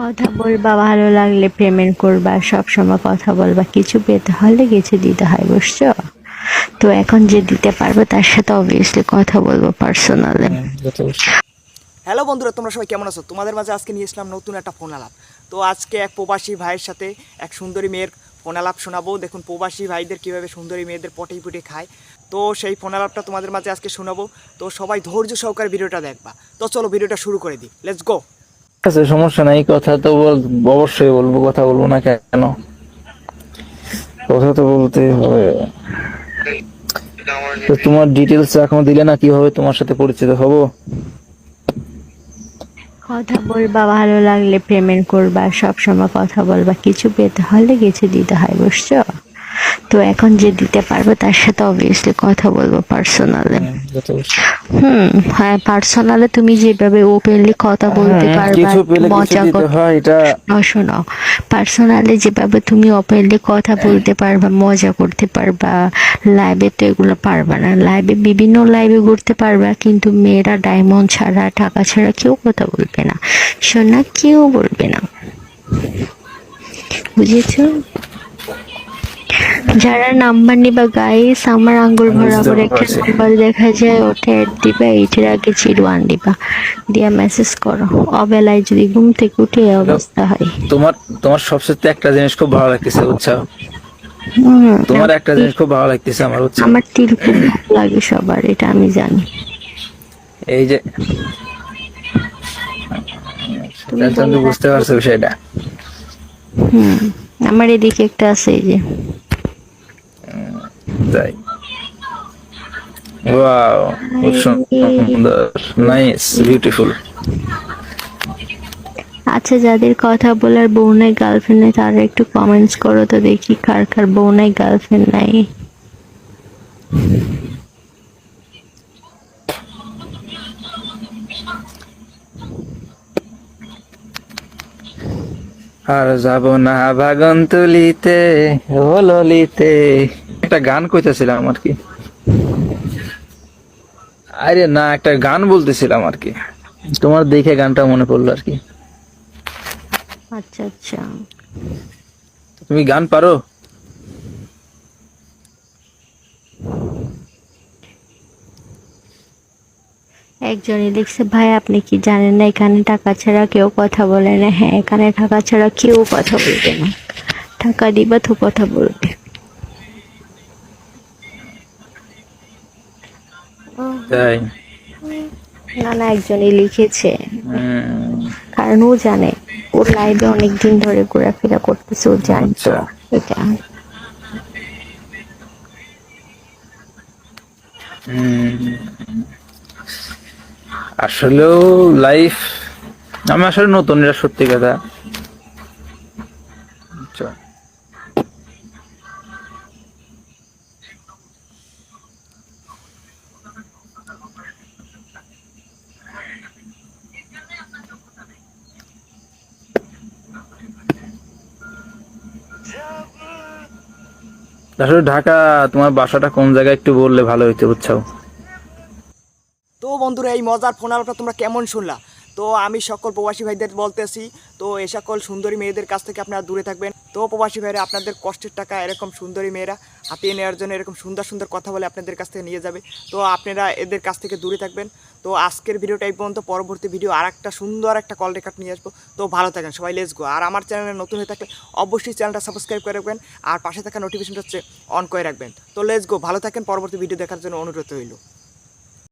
কথা বলবা ভালো লাগলে পেমেন্ট করবা সব সময় কথা বলবা কিছু পেতে হলে কিছু দিতে হয় বুঝছ? তো এখন যে দিতে পারবে তার সাথে অবভিয়াসলি কথা বলব পার্সোনালি হ্যালো বন্ধুরা তোমরা সবাই কেমন আছো? তোমাদের মাঝে আজকে নিয়ে এসলাম নতুন একটা ফোন আলাপ। তো আজকে এক প্রবাসী ভাইয়ের সাথে এক সুন্দরী মেয়ের ফোন আলাপ শোনাবো। দেখুন প্রবাসী ভাইদের কীভাবে সুন্দরী মেয়েদের পটে পুটে খায়। তো সেই ফোন আলাপটা তোমাদের মাঝে আজকে শোনাবো। তো সবাই ধৈর্য সহকারে ভিডিওটা দেখবা। তো চলো ভিডিওটা শুরু করে দিই। লেটস গো আছে, সমস্যা নাই, কথা তো অবশ্যই বলব, কথা বলব না কেন? কথা তো বলতে হবে। তোমার ডিটেলস এখনও দিলে না, কীভাবে তোমার সাথে পরিচিত হব? কথা বলবা, ভালো লাগলে পেমেন্ট করবা সব সময় কথা বলবা, কিছু পেতে হলে কিছু দিতে হয়, বুঝছ? তো এখন যে দিতে পারবে তার সাথে অবভিয়াসলি কথা বলব পার্সোনালি হুম হ্যাঁ পার্সোনালি তুমি যেভাবে ওপেনলি কথা বলতে হ্যাঁ, পারবা পেলে কিছু মজা করতে শোনো পার্সোনালি যেভাবে তুমি ওপেনলি কথা বলতে পারবা মজা করতে পারবা লাইভে তো এগুলো পারবা না। লাইভে বিভিন্ন লাইভে ঘুরতে পারবা কিন্তু মেয়েরা ডায়মন্ড ছাড়া টাকা ছাড়া কেউ কথা বলবে না। সোনা কেউ বলবে না। বুঝেছ? যারা নাম্বার নিবা গাইস আমার আঙ্গুল বরাবর একটা নাম্বার দেখা যায় ওটা অ্যাড দিবা এইটার আগে জিরো ওয়ান দিবা। দিয়া মেসেজ করো। অবেলায় যদি ঘুম থেকে উঠে এই অবস্থা হয়। তোমার তোমার সবচেয়ে একটা জিনিস খুব ভালো লাগতেছে বুঝছ? তোমার একটা জিনিস খুব ভালো লাগতেছে আমার বুঝছ? আমার তিল খুব ভালো লাগে সবার এটা আমি জানি। এই যে তুমি বুঝতে পারছ বিষয়টা। হুম আমার এদিকে একটা আছে এই যে। তাই। ওয়াও খুব সুন্দর। নাইস বিউটিফুল আচ্ছা যাদের কথা বলার বউ নাই গার্লফ্রেন্ড নাই তারা একটু কমেন্টস করো তো দেখি কার কার বউ নাই গার্লফ্রেন্ড নাই। আর যাব না বাগন তুলিতে ও ললিতে একটা গান কইতেছিলাম আর কি। আরে না একটা গান বলতেছিলাম আর কি। তোমার দেখে গানটা মনে পড়ল আর কি। আচ্ছা আচ্ছা। তুমি গান পারো? একজনই লিখছে ভাই আপনি কি জানেন না এখানে টাকা ছাড়া কেউ কথা বলে না? হ্যাঁ এখানে টাকা ছাড়া কেউ কথা বলবে না। টাকা দিবা তো কথা বলবে। তাই? না না একজনই লিখেছে। কারণ ও জানে ওর লাইভে অনেক দিন ধরে ঘোরাফেরা করতেছে ও জানে তো আচ্ছা। এটা। আসলেও লাইফ আমি আসলে নতুন এটা সত্যি কথা। আসলে ঢাকা, তোমার বাসাটা কোন জায়গায় একটু বললে ভালো বুঝছ? তো বন্ধুরা, এই মজার ফোন তোমরা কেমন শুনলা? তো আমি সকল প্রবাসী ভাইদের বলতেছি, তো এ সকল সুন্দরী মেয়েদের কাছ থেকে আপনারা দূরে থাকবেন। তো প্রবাসী ভাইরা, আপনাদের কষ্টের টাকা এরকম সুন্দরী মেয়েরা হাতিয়ে নেওয়ার জন্য এরকম সুন্দর সুন্দর কথা বলে আপনাদের কাছ থেকে নিয়ে যাবে। তো আপনারা এদের কাছ থেকে দূরে থাকবেন। তো আজকের ভিডিওটা এই পর্যন্ত। পরবর্তী ভিডিও আর একটা সুন্দর একটা কল রেকর্ড নিয়ে আসব। তো ভালো থাকেন সবাই লেস গো আর আমার চ্যানেলে নতুন হয়ে থাকলে অবশ্যই চ্যানেলটা সাবস্ক্রাইব করে রাখবেন। আর পাশে থাকা নোটিফিকেশনটা হচ্ছে অন করে রাখবেন। তো লেস গো ভালো থাকেন। পরবর্তী ভিডিও দেখার জন্য অনুরোধ রইল।